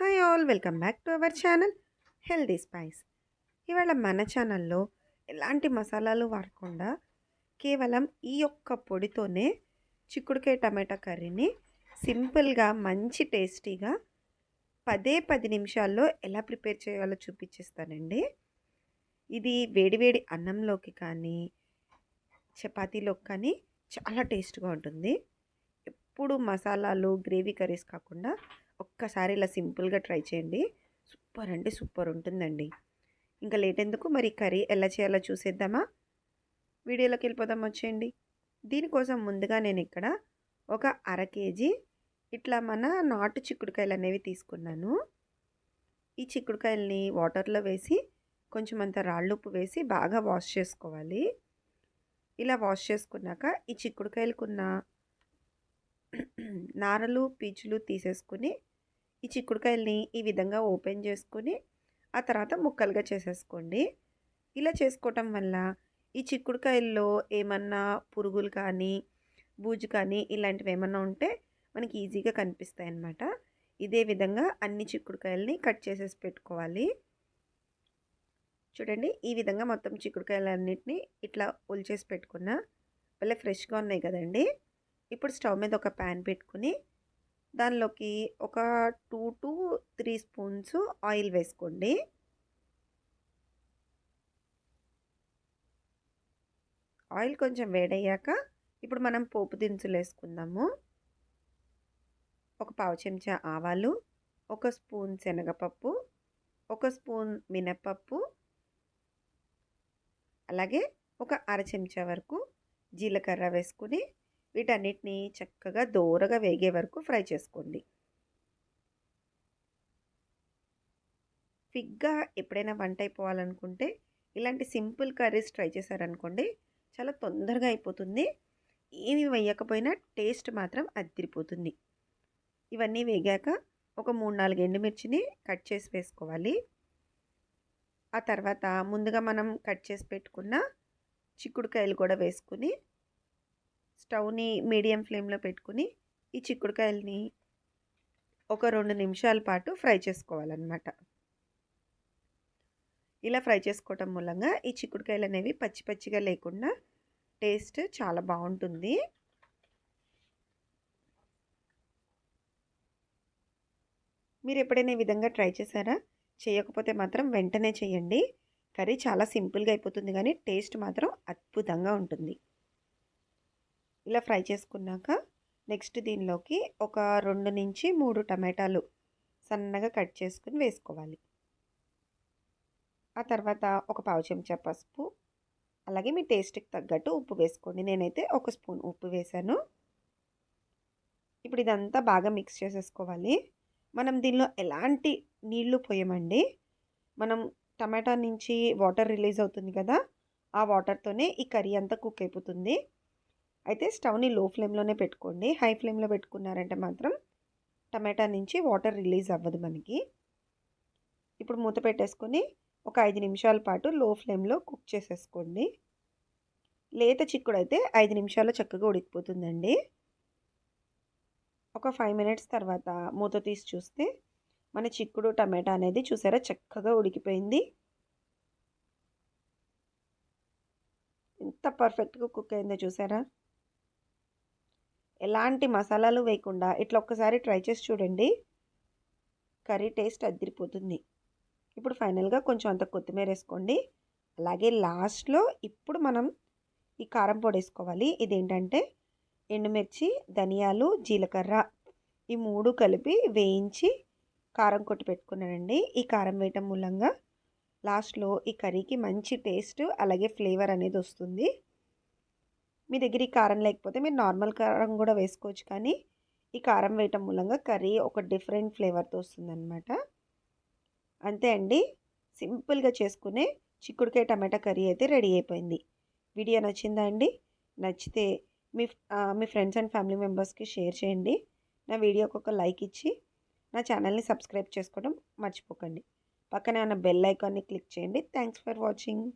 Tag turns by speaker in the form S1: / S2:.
S1: Hi all welcome back to our channel healthy spice ఇవాళ మన ఛానల్లో ఎలాంటి మసాలాలు వాడకుండా కేవలం ఈ యొక్క పొడితోనే చిక్కుడుకాయ టమాటా కర్రీని సింపుల్గా మంచి టేస్టీగా పదే పది నిమిషాల్లో ఎలా ప్రిపేర్ చేయాలో చూపించేస్తానండి. ఇది వేడివేడి అన్నంలోకి కానీ చపాతీలోకి కానీ చాలా టేస్ట్గా ఉంటుంది. ఎప్పుడు మసాలాలు గ్రేవీ కర్రీస్ కాకుండా ఒక్కసారి ఇలా సింపుల్గా ట్రై చేయండి. సూపర్ అంటే సూపర్ ఉంటుందండి. ఇంకా లేట్ ఎందుకు? మరి కర్రీ ఎలా చేయాలో చూసేద్దామా? వీడియోలోకి వెళ్ళిపోదాం వచ్చేయండి. దీనికోసం ముందుగా నేను ఇక్కడ ఒక అర కేజీ ఇట్లా మన నాటు చిక్కుడుకాయలు అనేవి తీసుకున్నాను. ఈ చిక్కుడుకాయల్ని వాటర్లో వేసి కొంచెం అంత రాళ్ళు ఉప్పు వేసి బాగా వాష్ చేసుకోవాలి. ఇలా వాష్ చేసుకున్నాక ఈ చిక్కుడుకాయలకున్న నారలు పీచులు తీసేసుకుని ఈ చిక్కుడుకాయల్ని ఈ విధంగా ఓపెన్ చేసుకుని ఆ తర్వాత ముక్కలుగా చేసేసుకోండి. ఇలా చేసుకోవటం వల్ల ఈ చిక్కుడుకాయల్లో ఏమన్నా పురుగులు కానీ బూజు కానీ ఇలాంటివి ఏమన్నా ఉంటే మనకి ఈజీగా కనిపిస్తాయి అన్నమాట ఇదే విధంగా అన్ని చిక్కుడుకాయల్ని కట్ చేసేసి పెట్టుకోవాలి. చూడండి ఈ విధంగా మొత్తం చిక్కుడుకాయలన్నిటిని ఇట్లా ఒలిచేసి పెట్టుకున్నా భలే ఫ్రెష్గా ఉన్నాయి కదండి. ఇప్పుడు స్టవ్ మీద ఒక ప్యాన్ పెట్టుకుని దానిలోకి ఒక two to three spoons oil వేసుకోండి. ఆయిల్ కొంచెం వేడయ్యాక ఇప్పుడు మనం పోపు దినుసులు వేసుకుందాము. ఒక పావు చెంచా ఆవాలు ఒక స్పూన్ శనగపప్పు ఒక స్పూన్ మినప్పప్పు అలాగే ఒక అర చెంచా వరకు జీలకర్ర వేసుకుని వీటన్నిటిని చక్కగా దోరగా వేగే వరకు ఫ్రై చేసుకోండి. ఫిగ్గా ఎప్పుడైనా వంట అయిపోవాలనుకుంటే ఇలాంటి సింపుల్ కర్రీస్ ట్రై చేశారనుకోండి చాలా తొందరగా అయిపోతుంది. ఏమి వేయకపోయినా టేస్ట్ మాత్రం అదిరిపోతుంది ఇవన్నీ వేగాక ఒక మూడు నాలుగు ఎండుమిర్చిని కట్ చేసి వేసుకోవాలి. ఆ తర్వాత ముందుగా మనం కట్ చేసి పెట్టుకున్న చిక్కుడుకాయలు కూడా వేసుకుని స్టవ్ని మీడియం ఫ్లేమ్లో పెట్టుకుని ఈ చిక్కుడుకాయలని ఒక రెండు నిమిషాల పాటు ఫ్రై చేసుకోవాలన్నమాట. ఇలా ఫ్రై చేసుకోవటం మూలంగా ఈ చిక్కుడుకాయలు అనేవి పచ్చి పచ్చిగా లేకుండా టేస్ట్ చాలా బాగుంటుంది. మీరు ఎప్పుడైనా ఈ విధంగా ట్రై చేశారా? చేయకపోతే మాత్రం వెంటనే చేయండి. కర్రీ చాలా సింపుల్గా అయిపోతుంది కానీ టేస్ట్ మాత్రం అద్భుతంగా ఉంటుంది. ఇలా ఫ్రై చేసుకున్నాక నెక్స్ట్ దీనిలోకి ఒక రెండు నుంచి మూడు టమాటాలు సన్నగా కట్ చేసుకుని వేసుకోవాలి. ఆ తర్వాత ఒక పావు చెంచా పసుపు అలాగే మీ టేస్ట్కి తగ్గట్టు ఉప్పు వేసుకోండి. నేనైతే ఒక స్పూన్ ఉప్పు వేసాను. ఇప్పుడు ఇదంతా బాగా మిక్స్ చేసేసుకోవాలి. మనం దీనిలో ఎలాంటి నీళ్ళు పోయమండి? మనం టమాటా నుంచి వాటర్ రిలీజ్ అవుతుంది కదా ఆ వాటర్తోనే ఈ కర్రీ అంతా కుక్ అయిపోతుంది. అయితే స్టవ్ని లో ఫ్లేమ్లోనే పెట్టుకోండి. హై ఫ్లేమ్లో పెట్టుకున్నారంటే మాత్రం టమాటా నుంచి వాటర్ రిలీజ్ అవ్వదు మనకి. ఇప్పుడు మూత పెట్టేసుకొని ఒక ఐదు నిమిషాల పాటు లో ఫ్లేమ్లో కుక్ చేసేసుకోండి. లేత చిక్కుడు అయితే ఐదు నిమిషాల్లో చక్కగా ఉడికిపోతుందండి. ఒక ఫైవ్ మినిట్స్ తర్వాత మూత తీసి చూస్తే మన చిక్కుడు టమాటా అనేది చూసారా చక్కగా ఉడికిపోయింది. ఎంత పర్ఫెక్ట్గా కుక్ అయిందో చూసారా? ఎలాంటి మసాలాలు వేయకుండా ఇట్లా ఒక్కసారి ట్రై చేసి చూడండి. కర్రీ టేస్ట్ అదిరిపోతుంది. ఇప్పుడు ఫైనల్గా కొంచెం అంత కొత్తిమీర వేసుకోండి. అలాగే లాస్ట్లో ఇప్పుడు మనం ఈ కారం పొడి వేసుకోవాలి. ఇదేంటంటే ఎండుమిర్చి ధనియాలు జీలకర్ర ఈ మూడు కలిపి వేయించి కారం కొట్టి పెట్టుకున్నానండి. ఈ కారం వేయటం మూలంగా లాస్ట్లో ఈ కర్రీకి మంచి టేస్ట్ అలాగే ఫ్లేవర్ అనేది వస్తుంది. మీ దగ్గర ఈ కారం లేకపోతే మీరు నార్మల్ కారం కూడా వేసుకోవచ్చు. కానీ ఈ కారం వేయటం మూలంగా కర్రీ ఒక డిఫరెంట్ ఫ్లేవర్తో వస్తుందన్నమాట. అంతే అండి. సింపుల్గా చేసుకునే చిక్కుడుకాయ టమాటా కర్రీ అయితే రెడీ అయిపోయింది. వీడియో నచ్చిందా అండి? నచ్చితే మీ మీ ఫ్రెండ్స్ అండ్ ఫ్యామిలీ మెంబర్స్కి షేర్ చేయండి. నా వీడియోకి ఒక లైక్ ఇచ్చి నా ఛానల్ని సబ్స్క్రైబ్ చేసుకోవడం మర్చిపోకండి. పక్కనే ఉన్న బెల్ ఐకాన్ని క్లిక్ చేయండి. Thanks for watching.